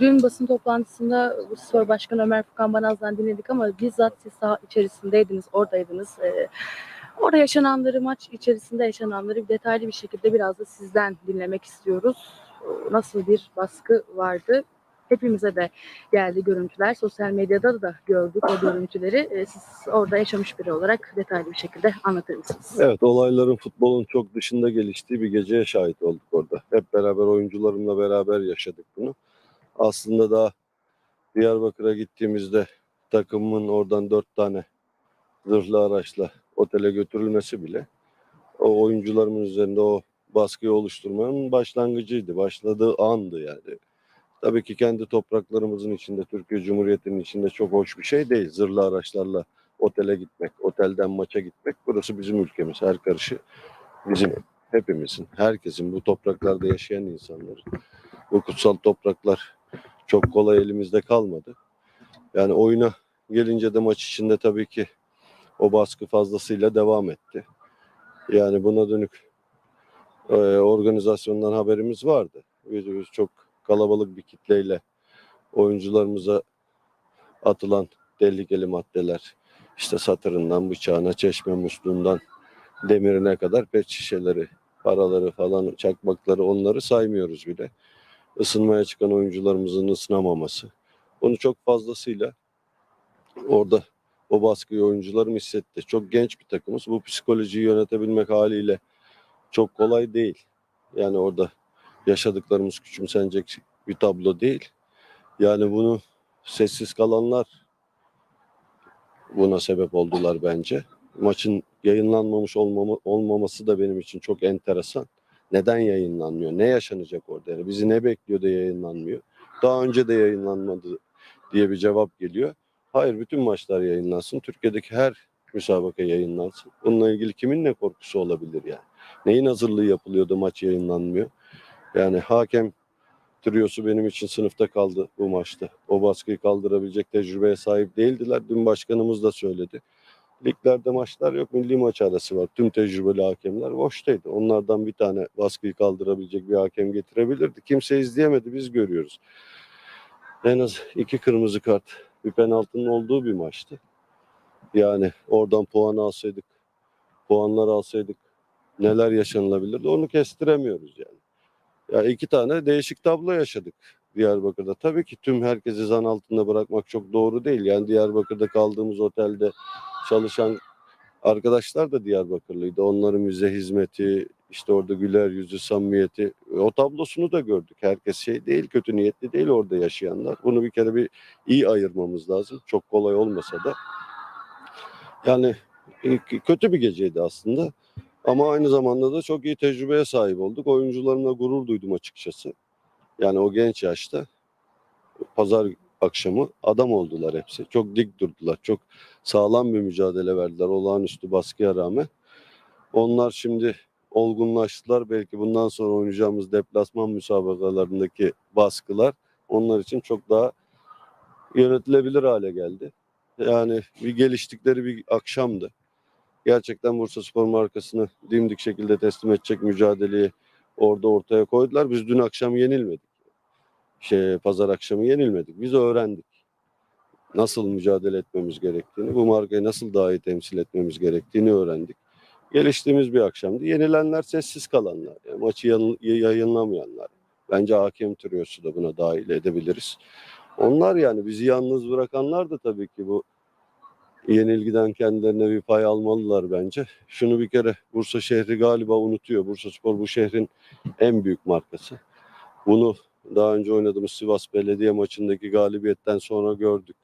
Dün basın toplantısında Spor Başkanı Ömer Furkan Banaz'dan dinledik ama bizzat siz saha içerisindeydiniz, oradaydınız. Ee, orada yaşananları, maç içerisinde yaşananları detaylı bir şekilde biraz da sizden dinlemek istiyoruz. Ee, Nasıl bir baskı vardı? Hepimize de geldi görüntüler. Sosyal medyada da gördük o görüntüleri. Ee, Siz orada yaşamış biri olarak detaylı bir şekilde anlatır mısınız? Evet olayların futbolun çok dışında geliştiği bir geceye şahit olduk orada. Hep beraber oyuncularımla beraber yaşadık bunu. Aslında daha Diyarbakır'a gittiğimizde takımın oradan dört tane zırhlı araçla otele götürülmesi bile o oyuncularımın üzerinde o baskıyı oluşturmanın başlangıcıydı. Başladığı andı yani. Tabii ki kendi topraklarımızın içinde, Türkiye Cumhuriyeti'nin içinde çok hoş bir şey değil. Zırhlı araçlarla otele gitmek, otelden maça gitmek. Burası bizim ülkemiz. Her karışı bizim, hepimizin, herkesin, bu topraklarda yaşayan insanların. Bu kutsal topraklar çok kolay elimizde kalmadı. Yani oyuna gelince de maç içinde tabii ki o baskı fazlasıyla devam etti. Yani buna dönük e, organizasyondan haberimiz vardı. Biz, biz çok kalabalık bir kitleyle oyuncularımıza atılan tehlikeli maddeler, işte satırından bıçağına, çeşme musluğundan demirine kadar pet şişeleri, paraları falan, çakmakları onları saymıyoruz bile. Isınmaya çıkan oyuncularımızın ısınamaması. Bunu çok fazlasıyla orada o baskıyı oyuncularım hissetti. Çok genç bir takımız. Bu psikolojiyi yönetebilmek haliyle çok kolay değil. Yani orada yaşadıklarımız küçümsenecek bir tablo değil. Yani bunu sessiz kalanlar buna sebep oldular bence. Maçın yayınlanmamış olmama, olmaması da benim için çok enteresan. Neden yayınlanmıyor? Ne yaşanacak orada? Yani bizi ne bekliyor da yayınlanmıyor? Daha önce de yayınlanmadı diye bir cevap geliyor. Hayır bütün maçlar yayınlansın. Türkiye'deki her müsabaka yayınlansın. Bununla ilgili kimin ne korkusu olabilir yani? Neyin hazırlığı yapılıyordu maç yayınlanmıyor? Yani hakem triosu benim için sınıfta kaldı bu maçta. O baskıyı kaldırabilecek tecrübeye sahip değildiler. Dün başkanımız da söyledi. Liglerde maçlar yok. Milli maç arası var. Tüm tecrübeli hakemler boştaydı. Onlardan bir tane baskıyı kaldırabilecek bir hakem getirebilirdi. Kimse izleyemedi. Biz görüyoruz. En az iki kırmızı kart, bir penaltının olduğu bir maçtı. Yani oradan puan alsaydık, puanlar alsaydık neler yaşanılabilirdi onu kestiremiyoruz yani. Ya iki tane değişik tablo yaşadık Diyarbakır'da. Tabii ki tüm herkesi zan altında bırakmak çok doğru değil. Yani Diyarbakır'da kaldığımız otelde çalışan arkadaşlar da Diyarbakırlıydı. Onların bize hizmeti, işte orada güler yüzü, samimiyeti o tablosunu da gördük. Herkes şey değil, kötü niyetli değil orada yaşayanlar. Bunu bir kere bir iyi ayırmamız lazım. Çok kolay olmasa da. Yani e, kötü bir geceydi aslında. Ama aynı zamanda da çok iyi tecrübeye sahip olduk. Oyuncularımla gurur duydum açıkçası. Yani o genç yaşta pazar akşamı adam oldular hepsi. Çok dik durdular. Çok sağlam bir mücadele verdiler olağanüstü baskıya rağmen. Onlar şimdi olgunlaştılar. Belki bundan sonra oynayacağımız deplasman müsabakalarındaki baskılar onlar için çok daha yönetilebilir hale geldi. Yani bir geliştikleri bir akşamdı. Gerçekten Bursa Spor markasını dimdik şekilde teslim edecek mücadeleyi orada ortaya koydular. Biz dün akşam yenilmedik. Şey, pazar akşamı yenilmedik. Biz öğrendik. Nasıl mücadele etmemiz gerektiğini, bu markayı nasıl daha iyi temsil etmemiz gerektiğini öğrendik. Geliştiğimiz bir akşamdı. Yenilenler sessiz kalanlar. Yani maçı yan- yayınlamayanlar. Bence hakem triosu da buna dahil edebiliriz. Onlar yani bizi yalnız bırakanlar da tabii ki bu yenilgiden kendilerine bir pay almalılar bence. Şunu bir kere Bursa şehri galiba unutuyor. Bursa Spor bu şehrin en büyük markası. Bunu daha önce oynadığımız Sivas Belediye maçındaki galibiyetten sonra gördük.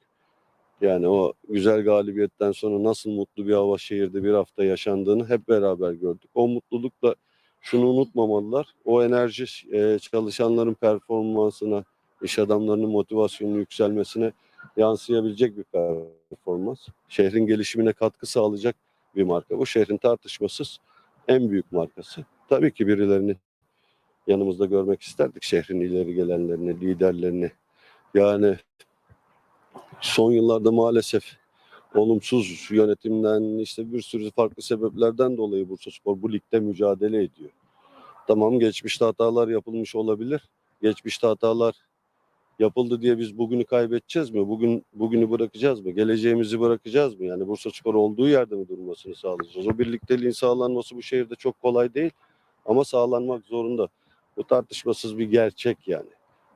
Yani o güzel galibiyetten sonra nasıl mutlu bir hava şehirde bir hafta yaşandığını hep beraber gördük. O mutlulukla şunu unutmamalılar. O enerji e, çalışanların performansına, iş adamlarının motivasyonunun yükselmesine yansıyabilecek bir performans. Şehrin gelişimine katkı sağlayacak bir marka. Bu şehrin tartışmasız en büyük markası. Tabii ki birilerini yanımızda görmek isterdik. Şehrin ileri gelenlerini, liderlerini. Yani son yıllarda maalesef olumsuz yönetimden işte bir sürü farklı sebeplerden dolayı Bursaspor bu ligde mücadele ediyor. Tamam geçmişte hatalar yapılmış olabilir. Geçmişte hatalar yapıldı diye biz bugünü kaybedeceğiz mi? Bugün bugünü bırakacağız mı? Geleceğimizi bırakacağız mı? Yani Bursa Spor olduğu yerde mi durmasını sağlayacağız? O birlikteliğin sağlanması bu şehirde çok kolay değil ama sağlanmak zorunda. Bu tartışmasız bir gerçek yani.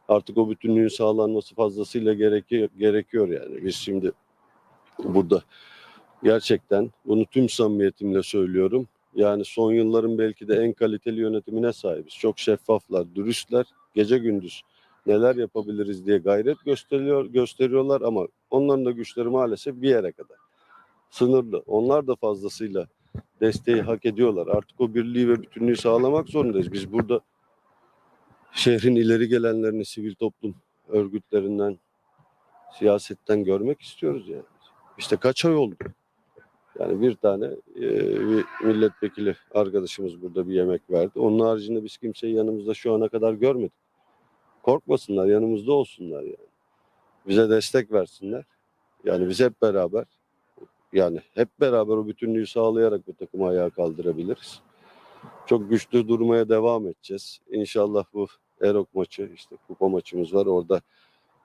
Artık o bütünlüğün sağlanması fazlasıyla gerekiyor, gerekiyor yani. Biz şimdi burada gerçekten bunu tüm samimiyetimle söylüyorum. Yani son yılların belki de en kaliteli yönetimine sahibiz. Çok şeffaflar, dürüstler. Gece gündüz neler yapabiliriz diye gayret gösteriyor gösteriyorlar ama onların da güçleri maalesef bir yere kadar sınırlı. Onlar da fazlasıyla desteği hak ediyorlar. Artık o birliği ve bütünlüğü sağlamak zorundayız. Biz burada şehrin ileri gelenlerini sivil toplum örgütlerinden, siyasetten görmek istiyoruz yani. İşte kaç ay oldu? Yani bir tane e, bir milletvekili arkadaşımız burada bir yemek verdi. Onun haricinde biz kimseyi yanımızda şu ana kadar görmedik. Korkmasınlar, yanımızda olsunlar yani. Bize destek versinler. Yani biz hep beraber yani hep beraber o bütünlüğü sağlayarak bu takımı ayağa kaldırabiliriz. Çok güçlü durmaya devam edeceğiz. İnşallah bu Erok maçı, işte kupa maçımız var. Orada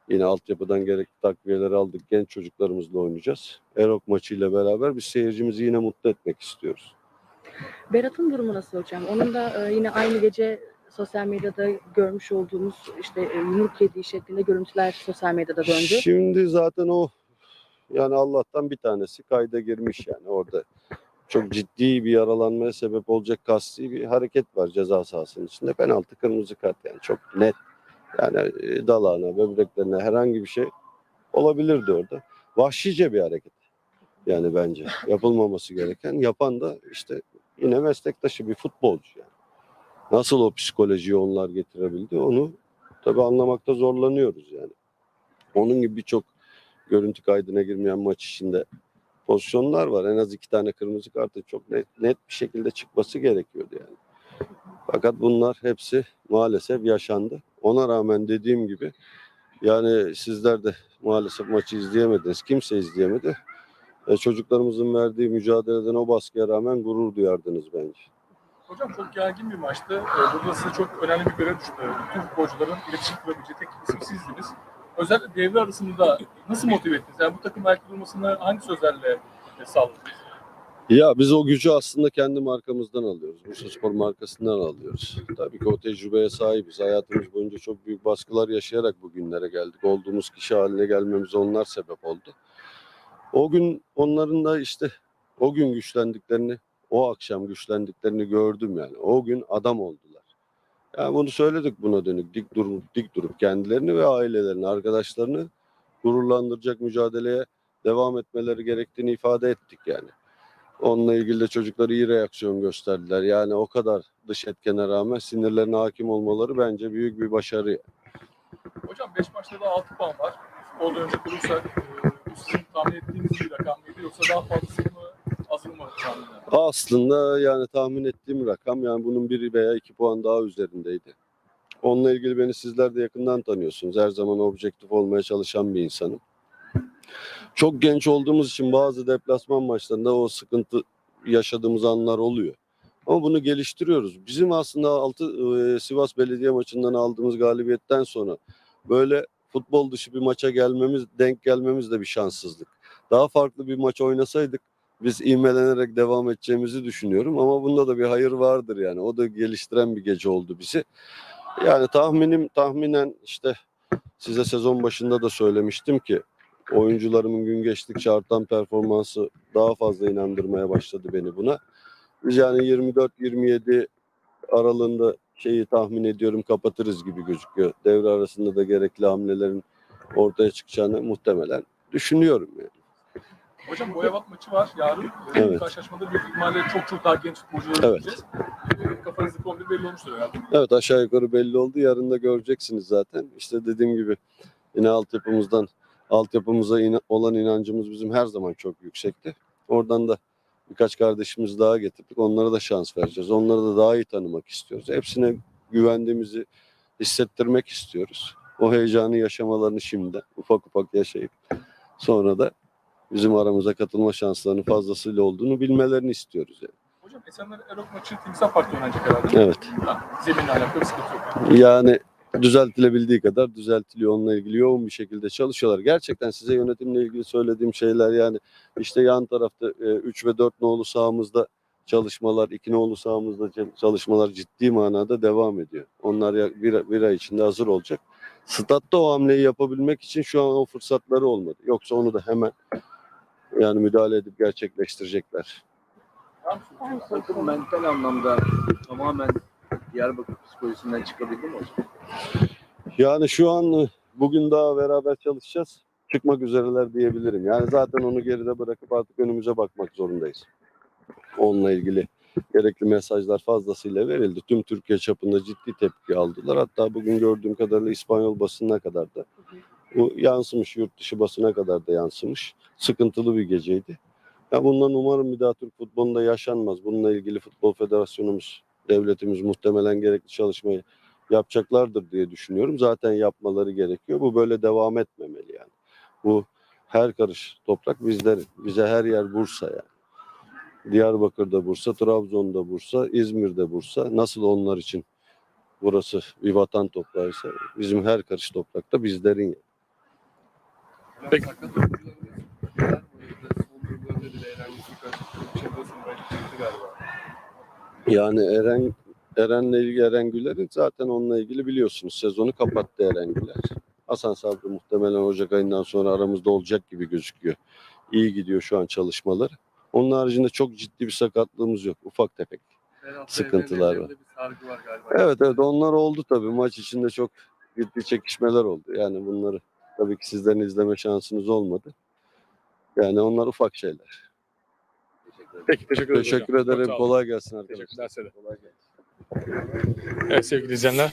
yine altyapıdan gerekli takviyeleri aldık. Genç çocuklarımızla oynayacağız. Erok maçıyla beraber biz seyircimizi yine mutlu etmek istiyoruz. Berat'ın durumu nasıl hocam? Onun da e, yine aynı gece sosyal medyada görmüş olduğumuz işte e, yumruk yediği şeklinde görüntüler sosyal medyada döndü. Şimdi zaten o yani Allah'tan bir tanesi kayda girmiş yani orada çok ciddi bir yaralanmaya sebep olacak kasti bir hareket var ceza sahasının içinde. Penaltı kırmızı kart yani çok net. Yani e, dalağına, böbreklerine herhangi bir şey olabilirdi orada. Vahşice bir hareket. Yani bence yapılmaması gereken. Yapan da işte yine meslektaşı bir futbolcu yani. Nasıl o psikolojiyi onlar getirebildi onu tabii anlamakta zorlanıyoruz yani. Onun gibi birçok görüntü kaydına girmeyen maç içinde pozisyonlar var. En az iki tane kırmızı kartı çok net, net bir şekilde çıkması gerekiyordu yani. Fakat bunlar hepsi maalesef yaşandı. Ona rağmen dediğim gibi yani sizler de maalesef maçı izleyemediniz. Kimse izleyemedi. E, çocuklarımızın verdiği mücadeleden o baskıya rağmen gurur duyardınız bence. Hocam çok gergin bir maçtı. Ee, Burada size çok önemli bir görev düştü. Bütün futbolcuların iletişim kurabileceği tek isim sizdiniz. Özellikle devre arasında nasıl motive ettiniz? Yani bu takım ayakta durmasını hangi sözlerle sağladınız? Ya biz o gücü aslında kendi markamızdan alıyoruz. Bursa Spor markasından alıyoruz. Tabii ki o tecrübeye sahibiz. Hayatımız boyunca çok büyük baskılar yaşayarak bugünlere geldik. Olduğumuz kişi haline gelmemize onlar sebep oldu. O gün onların da işte o gün güçlendiklerini, o akşam güçlendiklerini gördüm yani. O gün adam oldular. Yani bunu söyledik buna dönük. Dik durup, dik durup kendilerini ve ailelerini, arkadaşlarını gururlandıracak mücadeleye devam etmeleri gerektiğini ifade ettik yani. Onunla ilgili de çocuklar iyi reaksiyon gösterdiler. Yani o kadar dış etkene rağmen sinirlerine hakim olmaları bence büyük bir başarı. Hocam 5 maçta da 6 puan var. Futbolda önce olursak e, bu sizin tahmin ettiğiniz bir rakam mıydı yoksa daha fazlası mı? Aslında yani tahmin ettiğim rakam yani bunun biri veya iki puan daha üzerindeydi. Onunla ilgili beni sizler de yakından tanıyorsunuz. Her zaman objektif olmaya çalışan bir insanım. Çok genç olduğumuz için bazı deplasman maçlarında o sıkıntı yaşadığımız anlar oluyor. Ama bunu geliştiriyoruz. Bizim aslında altı e, Sivas Belediye maçından aldığımız galibiyetten sonra böyle futbol dışı bir maça gelmemiz, denk gelmemiz de bir şanssızlık. Daha farklı bir maç oynasaydık biz ivmelenerek devam edeceğimizi düşünüyorum ama bunda da bir hayır vardır yani. O da geliştiren bir gece oldu bizi. Yani tahminim tahminen işte size sezon başında da söylemiştim ki oyuncularımın gün geçtikçe artan performansı daha fazla inandırmaya başladı beni buna. Biz yani 24-27 aralığında şeyi tahmin ediyorum kapatırız gibi gözüküyor. Devre arasında da gerekli hamlelerin ortaya çıkacağını muhtemelen düşünüyorum yani. Hocam Boyabat maçı var yarın. Evet. Karşılaşmada büyük ihtimalle çok çok daha genç futbolcuları Evet. göreceğiz. E, Kafanızdaki 11 belli olmuştur herhalde. Evet aşağı yukarı belli oldu. Yarın da göreceksiniz zaten. İşte dediğim gibi yine altyapımızdan altyapımıza ina- olan inancımız bizim her zaman çok yüksekti. Oradan da birkaç kardeşimiz daha getirdik. Onlara da şans vereceğiz. Onları da daha iyi tanımak istiyoruz. Hepsine güvendiğimizi hissettirmek istiyoruz. O heyecanı yaşamalarını şimdiden ufak ufak yaşayıp sonra da bizim aramıza katılma şanslarının fazlasıyla olduğunu bilmelerini istiyoruz. Yani. Hocam Esenler Erok maçı Timsah Park'ta oynanacak herhalde. Evet. Ha, zeminle alakalı bir sıkıntı yok. Yani düzeltilebildiği kadar düzeltiliyor. Onunla ilgili yoğun bir şekilde çalışıyorlar. Gerçekten size yönetimle ilgili söylediğim şeyler yani işte yan tarafta 3 ve 4 nolu sahamızda çalışmalar, 2 nolu sahamızda çalışmalar ciddi manada devam ediyor. Onlar bir, bir ay içinde hazır olacak. Statta o hamleyi yapabilmek için şu an o fırsatları olmadı. Yoksa onu da hemen yani müdahale edip gerçekleştirecekler. Takım mental anlamda tamamen Diyarbakır psikolojisinden çıkabildi mi hocam? Yani şu an e, bugün daha beraber çalışacağız. Çıkmak üzereler diyebilirim. Yani zaten onu geride bırakıp artık önümüze bakmak zorundayız. Onunla ilgili gerekli mesajlar fazlasıyla verildi. Tüm Türkiye çapında ciddi tepki aldılar. Hatta bugün gördüğüm kadarıyla İspanyol basınına kadar da bu yansımış, yurt dışı basına kadar da yansımış. Sıkıntılı bir geceydi. Ya bundan umarım bir daha Türk futbolunda yaşanmaz. Bununla ilgili Futbol Federasyonumuz, devletimiz muhtemelen gerekli çalışmayı yapacaklardır diye düşünüyorum. Zaten yapmaları gerekiyor. Bu böyle devam etmemeli yani. Bu her karış toprak bizlerin. Bize her yer Bursa yani. Diyarbakır'da Bursa, Trabzon'da Bursa, İzmir'de Bursa. Nasıl onlar için burası bir vatan toprağıysa bizim her karış toprakta bizlerin. yani. Peki. Yani Eren Eren'le ilgili Eren Güler'in zaten onunla ilgili biliyorsunuz sezonu kapattı Eren Güler. Hasan Sabri muhtemelen Ocak ayından sonra aramızda olacak gibi gözüküyor. İyi gidiyor şu an çalışmaları. Onun haricinde çok ciddi bir sakatlığımız yok. Ufak tefek. Sıkıntılar var. Var galiba. Evet evet onlar oldu tabii. Maç içinde çok ciddi çekişmeler oldu. Yani bunları tabii ki sizlerin izleme şansınız olmadı. Yani onlar ufak şeyler. Peki teşekkür ederim. hocam. Teşekkür Çok ederim. sağ olun. Kolay gelsin arkadaşlar. Teşekkürler size de. Kolay gelsin. Evet sevgili izleyenler